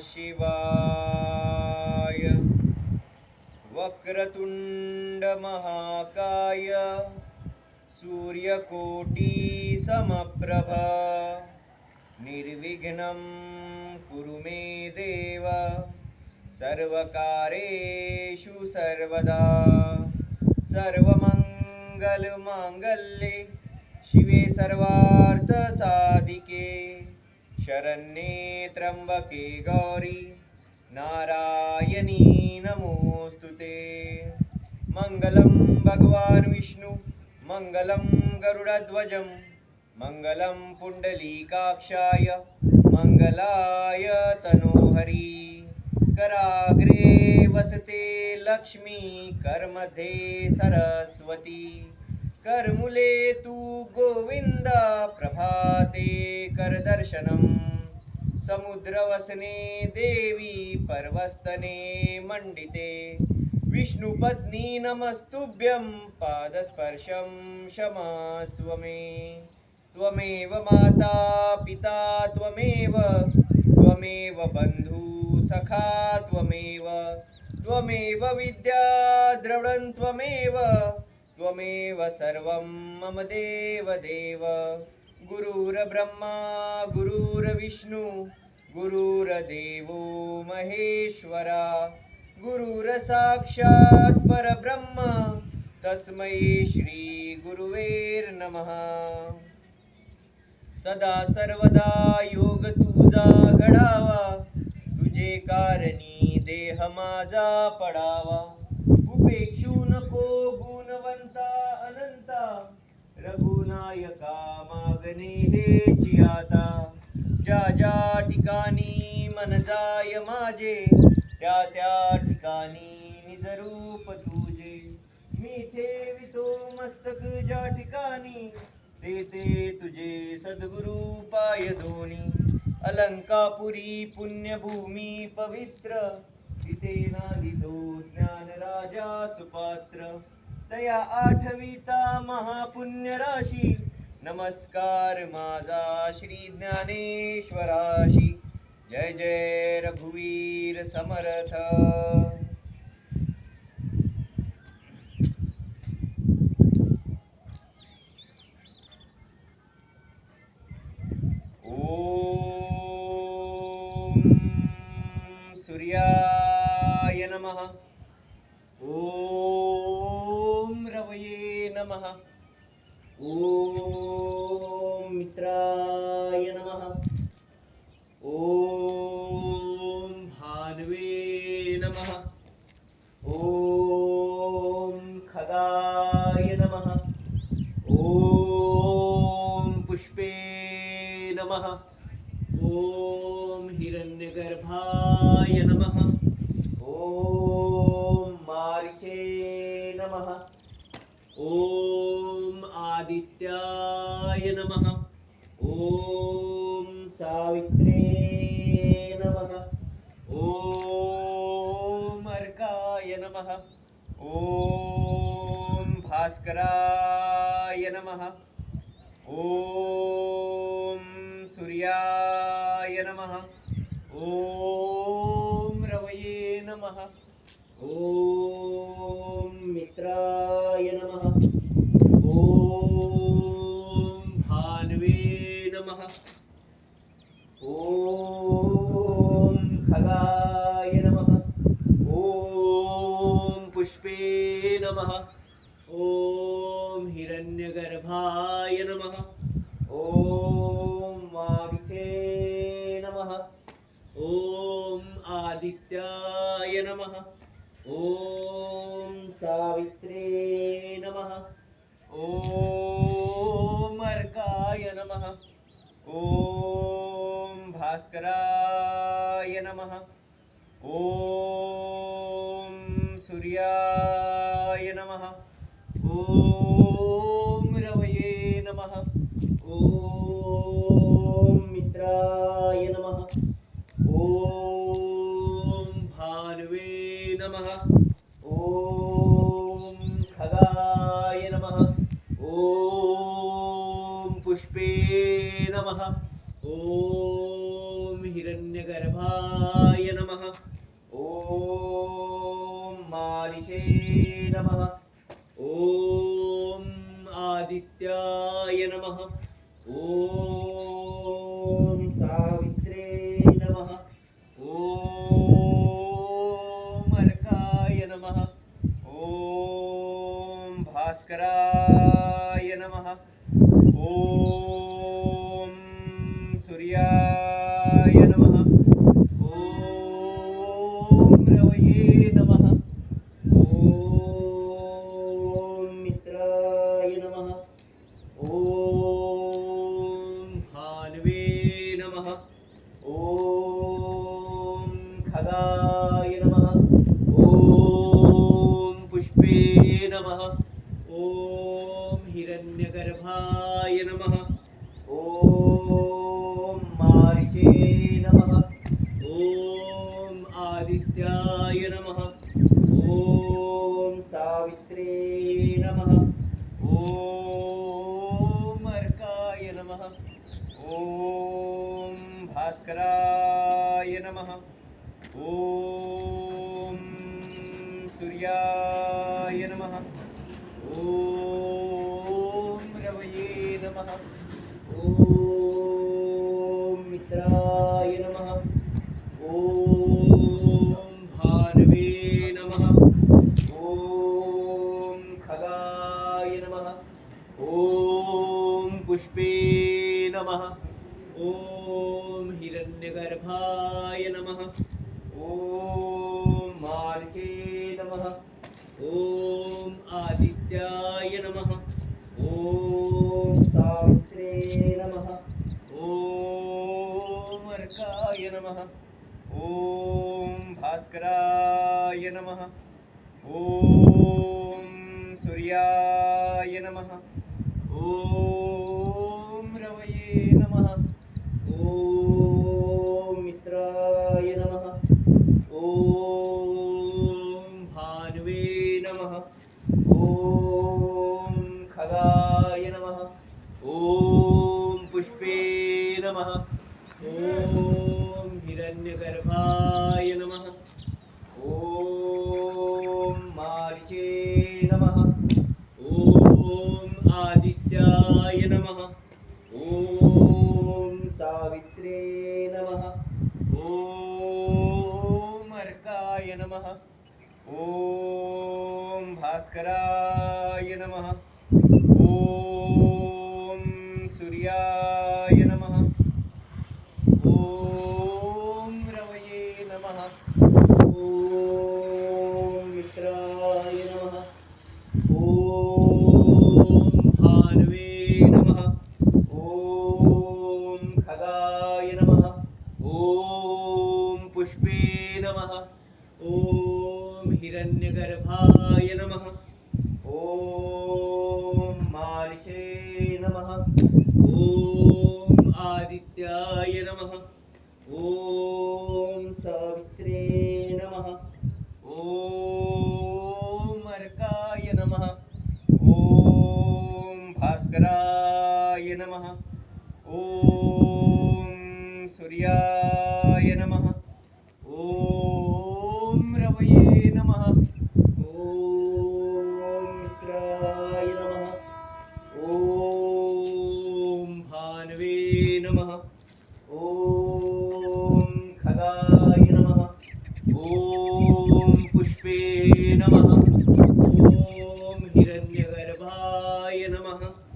शिवाय। वक्रतुण्डमहाकाय। सूर्यकोटीसमप्रभा। निर्विघ्नं कुरु मे देव। सर्वकारेषु सर्वदा। सर्वमङ्गलमाङ्गल्ये शिवे सर्वार्थसादिके शरण्ये त्र्यम्बके गौरी। नारायणी नमोऽस्तु ते। मङ्गलं भगवान् विष्णु मङ्गलं गरुडध्वजं मङ्गलं पुण्डलीकाक्षाय मङ्गलाय तनोहरि। कराग्रे वसते लक्ष्मी करमध्ये सरस्वती करमुले तु गोविंद प्रभाते करदर्शनम् समुद्रवसने देवी पर्वस्तने मण्डिते विष्णुपत्नी नमस्तुभ्यं पादस्पर्शं क्षमास्व मे त्वमेव माता पिता त्वमेव त्वमेव बन्धु सखा त्वमेव त्वमेव विद्या द्रवणं त्वमेव। त्वमेव सर्वं मम देव देव गुरुर्ब्रह्मा गुरुर्विष्णु गुरुर्देवो महेश्वरा। गुरुरसाक्षात् परब्रह्म तस्मै श्रीगुरुवेर्नमः सदा सर्वदा योग तुझा घडावा तुझे कारणी देह माझा पडावा। उपेक्षू नको गुण रघुनायका मागणे ज्या ज्या ठिकाणी मन जाय माझे, त्या त्या ठिकाणी निजरूप तुझे. मी ठेवितो मस्तक ज्या ठिकाणी ते ते तुझे सद्गुरु पाय दोनी अलंकापुरी पुण्यभूमी पवित्र तिथे नांदितो ज्ञान राजा सुपात्र. तया आठवीता महापुण्य राशी नमस्कार माझा श्री ज्ञानेश्वराशी। जय जय रघुवीर समर्थ। सूर्याय नमः। नमः। ॐ मित्राय नमः। ॐ भान्वे नमः। ॐ खगाय नमः। ॐ पुष्पे नमः। ॐ हिरण्यगर्भाय नमः। आदित्याय नमः। ॐ सावित्रे नमः। ॐ अर्काय नमः। ॐ भास्कराय नमः। ॐ सूर्याय नमः। ॐ रवये नमः। ॐ मित्राय नमः। ॐ ॐ खगाय नमः। ॐ पुष्पे नमः। ॐ हिरण्यगर्भाय नमः। ॐ मारुते नमः। ॐ आदित्याय नमः। ॐ सावित्रे नमः। ॐ अर्काय नमः। ॐ भास्कराय नमः। ॐ सूर्याय नमः। ॐ रवये नमः। ॐ मित्राय नमः। ॐ भान्वे नमः। ॐ खगाय नमः। ॐ पुष्पे नमः। ओम हिरण्यगर्भाय नमः। ओम मारिके नमः। ओम आदित्याय नमः। ओम सावित्रे नमः। ओम अर्काय नमः। ओम भास्करा नमः। ॐ खगाय नमः। ॐ पुष्पे नमः। ॐ हिरण्यगर्भाय नमः। ओम आदित्याय नमः। ओम सावित्रे नमः। ओम अर्काय नमः। ओम भास्कराय नमः। ओम सूर्याय नमः। ओम ॐ आदित्याय नमः। ॐ सावित्रे नमः। ॐ अर्काय नमः। ॐ भास्कराय नमः। ॐ सूर्याय नमः। नमः।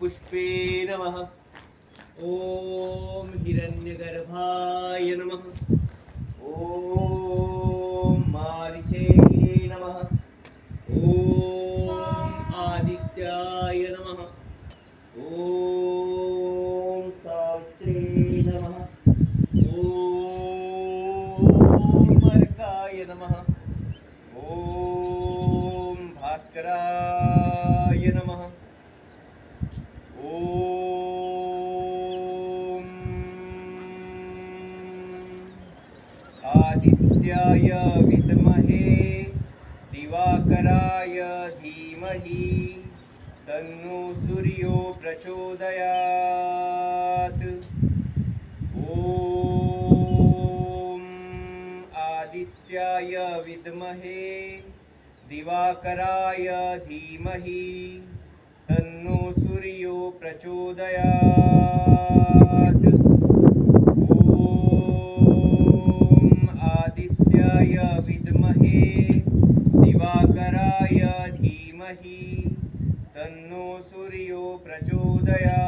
पुष्पे नम ॐ हिरण्यगर्भाय नमः। ॐ मारिचे नमः। ॐ आदित्याय नमः। ॐ सावित्रे नमः। ॐ मर्गाय सूर्यो प्रचोदयात्। ॐ आदित्याय विद्महे, दिवाकराय धीमहि, तन्नो सूर्यो प्रचोदयात्। ॐ आदित्याय विद्महे, दिवाकराय धीमहि। तन्नो सूर्यो प्रचोदयात्